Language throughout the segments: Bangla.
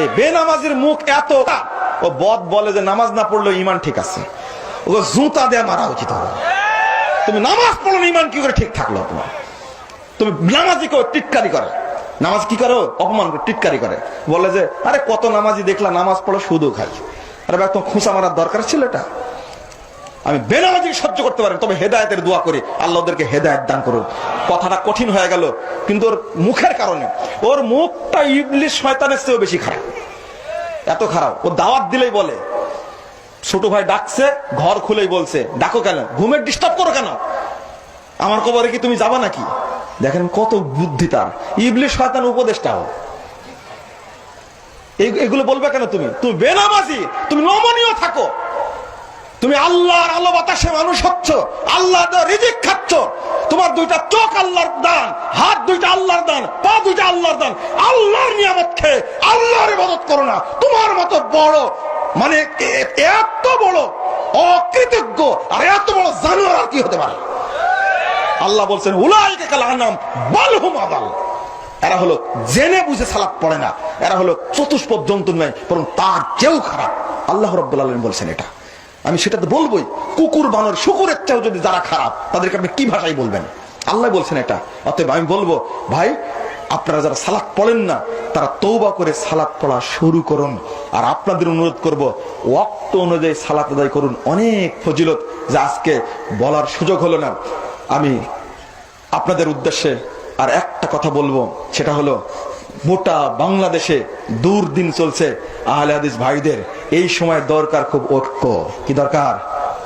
এই বেনামাজির মুখ এত ও বদ বলে যে নামাজ না পড়লে ইমান ঠিক আছে। ও জুতা দেয়া মারা উচিত হবে। তুমি নামাজ পড়ো ইমান কি করে ঠিক থাকল আপনার? তুমি নামাজি কেউ টিটকারি করে। নামাজ কি করো অপমান করে, টিটকারি করে। বলে যে, আরে কত নামাজি দেখলা নামাজ পড়ো শুধু খাই আরে ভাই, তোমার খুঁচা মারার দরকার ছিল এটা? আমি বেনামাজি সহ্য করতে পারি তবে হেদায়তের দোয়া করি। আল্লাহ ওদেরকে হেদায়ত দান করুন। কথাটা কঠিন হয়ে গেল, কিন্তু ওর মুখের কারণে। ওর মুখটা ইবলিশ শয়তানের চেয়েও বেশি খারাপ। এত খারাপ। ও দাওয়াত দিলেই বলে। ছোট ভাই ডাকছে, ঘর খুলেই বলছে, ডাকো কেন? ঘুমের ডিস্টার্ব করো কেন? আমার কবরে কি তুমি যাবা নাকি? দেখেন কত বুদ্ধি তার। ইবলিশ শয়তান উপদেশটাও এই- এগুলো বলবে কেন তুমি? তুমি বেনামাজি, তুমি নমনীয় থাকো। তুমি আল্লাহর আলো বাতাসে মানুষ হচ্ছ আল্লাহ রিজিক খাচ্ছ। তোমার দুইটা চোখ আল্লাহর দান, হাত দুইটা আল্লাহর দান, পা দুইটা আল্লাহর দান। আল্লাহর নিয়ামত খেয়ে আল্লাহর ইবাদত করো না। তোমার মতো বড় মানে এত বড় অকৃতজ্ঞ আর এত বড় জানোয়ার আর কি হতে পারে? আল্লাহ বলছেন, উলাইকে কাল আনাম বালহুম আদাল এরা হলো জেনে বুঝে সালাত পড়ে না। এরা হলো চতুষ্পদ জন্তু নয় বরং তার চেয়েও খারাপ। আল্লাহ রব্বুল আলম বলছেন এটা। আমি সেটা তো বলবোই। কুকুর, বানর, শুকুরের চেয়েও যদি যারা খারাপ, তাদেরকে আপনি কি ভাষায় বলবেন? আল্লাহ বলছেন এটা। অতএব আমি বলব, ভাই, আপনারা যারা সালাত পড়েন না, তারা তৌবা করে সালাত পড়া শুরু করুন। আর আপনাদের অনুরোধ করব, ওয়াক্ত অনুযায়ী সালাত আদায় করুন। অনেক ফজিলত যা আজকে বলার সুযোগ হলো না। আমি আপনাদের উদ্দেশ্যে আর একটা কথা বলব, সেটা হলো, গোটা বাংলাদেশে দুর্দিন চলছে আহলে হাদিস ভাইদের। এই সময় দরকার খুব ঐক্য। কি দরকার?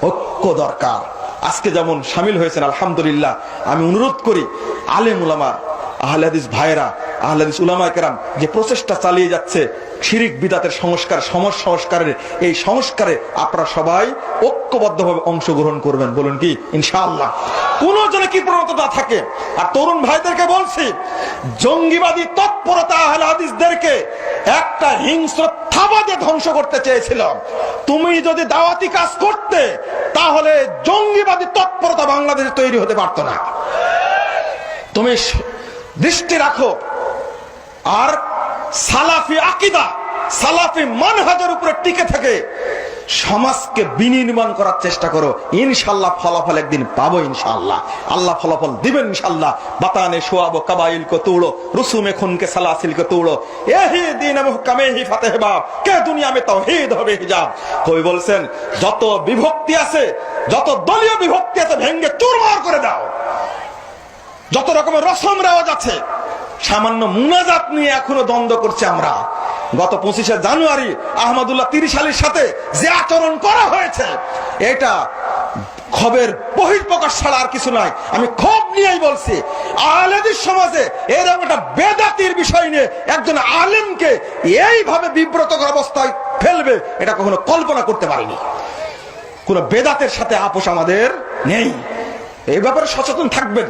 ঐক্য দরকার। আজকে যেমন সামিল হয়েছেন, আলহামদুলিল্লাহ, আমি অনুরোধ করি, আলেম উলামা, আহলে হাদিস ভাইরা আহলে হাদিস উলামা কেরাম, যে প্রচেষ্টা চালিয়ে যাচ্ছে, শিরিক বিদাতের সংস্কার, সমাজ সংস্কারের এই সংস্কারে আপনারা সবাই ঐক্যবদ্ধভাবে অংশগ্রহণ করবেন, বলুন কি? ইনশাআল্লাহ। কোন জনে কি প্রবণতা থাকে? আর তরুণ ভাইদেরকে বলছি, জঙ্গিবাদী তৎপরতা আহলে হাদিসদেরকে একটা হিংস্র থাবাকে ধ্বংস করতে চেয়েছিল তুমি যদি দাওয়াতি কাজ করতে, তাহলে জঙ্গিবাদী তৎপরতা বাংলাদেশে তৈরি হতে পারত না। তুমি দৃষ্টি রাখো। আর সালাফি আকিদা, সালাফি মানহাজের উপরে টিকে থাকে সমাজকে বিনির্মাণ করার চেষ্টা করো। ইনশাল্লাহ ফলাফল একদিন পাবো ইনশাল্লাহ। আল্লাহ ফলাফল দিবেন ইনশাল্লাহ। বাতানে শোয়াবো কাবাইল কো তুড়ো রুসুমে খুনকে সালাসিল কো তুড়ো এহি দিন মুহকামে হি ফাতেহ বাব। কে দুনিয়া মে তাওহীদ হবে হিজাব? কবি বলছেন, যত বিভক্তি আছে, যত দলীয় বিভক্তি আছে, ভেঙ্গে চুরমার করে দাও। যত রকমের রসম রেওয়াজ আছে, সামান্য মুনাজাত নিয়ে এখনও দ্বন্দ্ব করছে আমরা। গত পঁচিশে জানুয়ারি আহমদুল্লাহ তিরিশ আলীর সাথে যে আচরণ করা হয়েছে, এটা ক্ষোভের বহির্প্রকাশ ছাড়া আর কিছু নয়। আমি ক্ষোভ নিয়েই বলছি আলেদের সমাজে এরকম একটা বেদাতির বিষয় নিয়ে একজন আলেমকে এইভাবে বিব্রতকর অবস্থায় ফেলবে, এটা কখনো কল্পনা করতে পারিনি। কোন বেদাতের সাথে আপোষ আমাদের নেই। এই ব্যাপারে সচেতন থাকবেন।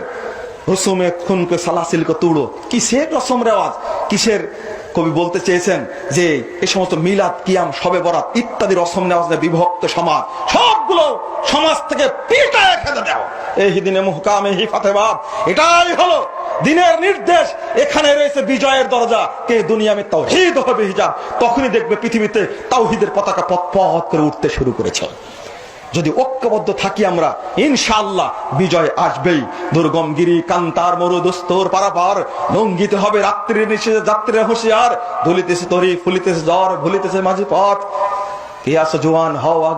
রসুমে খুনকে সালাসিল কো তুড়ো। কিসের রসম রেওয়াজ? কিসের কবি বলতে চেয়েছেন যে এই সমস্ত মিলাদ, কিয়াম, সবে বরাত ইত্যাদি রসম নেওয়াজ নিয়ে বিভক্ত সমাজ, সবগুলো সমাজ থেকে পিটায় ফেলে দাও এই দিনে এটাই হলো দিনের নির্দেশ। এখানে রয়েছে বিজয়ের দরজা। কে দুনিয়ামে তাওহীদ হবে হিজাব, তখনই দেখবে পৃথিবীতে তাওহীদের পতাকা পথ পথ করে উঠতে শুরু করেছে। যদি ঐক্যবদ্ধ থাকি আমরা, ইনশাআল্লাহ বিজয় আসবেই। দুর্গম গিরি কান্তার মরু দুস্তর পারাপার, লঙ্ঘিতে হবে রাত্রির নিশে যাত্রীরা হুঁশিয়ার। ধুলিতেছে তরি, ফুলিতেছে জ্বর, ভুলিতেছে মাঝি পথ। কে জোয়ান? হও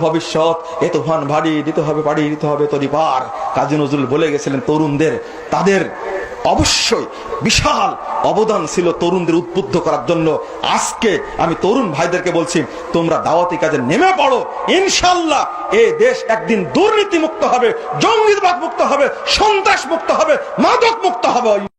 ভবিষ্যৎ। এ তুফান ভারী, দিতে হবে পাড়ি, দিতে হবে তরি পার। কাজী নজরুল বলে গেছিলেন তরুণদের, তাদের অবশ্যই বিশাল অবদান ছিল তরুণদের উদ্বুদ্ধ করার জন্য। আজকে আমি তরুণ ভাইদেরকে বলছি, তোমরা দাওয়াতি কাজে নেমে পড়ো। ইনশাল্লাহ এ দেশ একদিন দুর্নীতি মুক্ত হবে জঙ্গিবাদ মুক্ত হবে সন্ত্রাস মুক্ত হবে মাদক মুক্ত হবে।